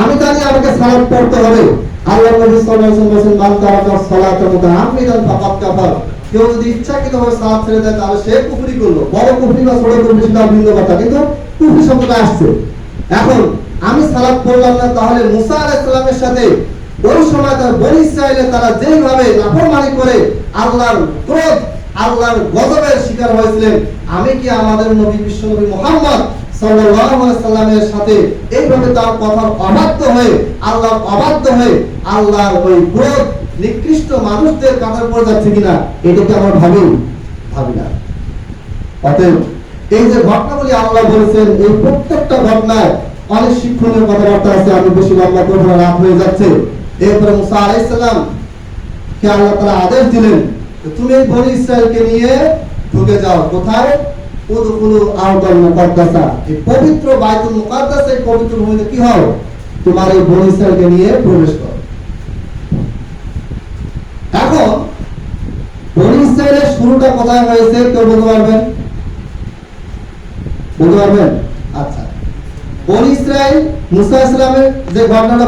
আমি জানি আমাকে সালাত পড়তে হবে। এখন আমি সালাত পড়লাম না, তাহলে মুসা আলাইহিস সালামের সাথে ওই সময় তার বনি ইসরায়েলে তারা নাফরমানি করে, আল্লাহর ক্রোধ আল্লাহর গজবের শিকার হয়েছিলেন। আমি কি আমাদের নবী বিশ্বনবী মুহাম্মদ সাল্লামের সাথে এইভাবে তার কথার অবাধ্য হয়ে, আল্লাহর অবাধ্য হয়ে আল্লাহর ওই ক্রোধ নিকৃষ্ট মানুষদের কাতার পড়ে যাচ্ছে কিনা এটাকে আমরা ভাবি? ভাবি না। অতএব এই যে ঘটনাগুলি আল্লাহ বলেছেন, এই প্রত্যেকটা ঘটনায় অনেক শিক্ষণীয় কথাবার্তা আছে, আমি বেশি লম্বা করব রাত হয়ে যাচ্ছে। এরপরে মুসা আলাইহিস সালাম কে আল্লাহ তাআলা আদেশ দিলেন তুমি বনি ইসরায়েলকে নিয়ে ঢুকে যাও। কোথায়? আরদাল মুকাদ্দাসা। এই পবিত্র বাইতুল মুকাদ্দাস, এই পবিত্র ভূমিতে কি তোমার এই বনি ইসরায়েলকে নিয়ে প্রবেশ করো। এখন, বনি ইসরায়েলের শুরুটা কোথায় হয়েছে, কেউ বলতে পারবেন? বলতে পারবেন? আচ্ছা। বনি ইসরায়েল মুসা ইসলামের যে ঘটনাটা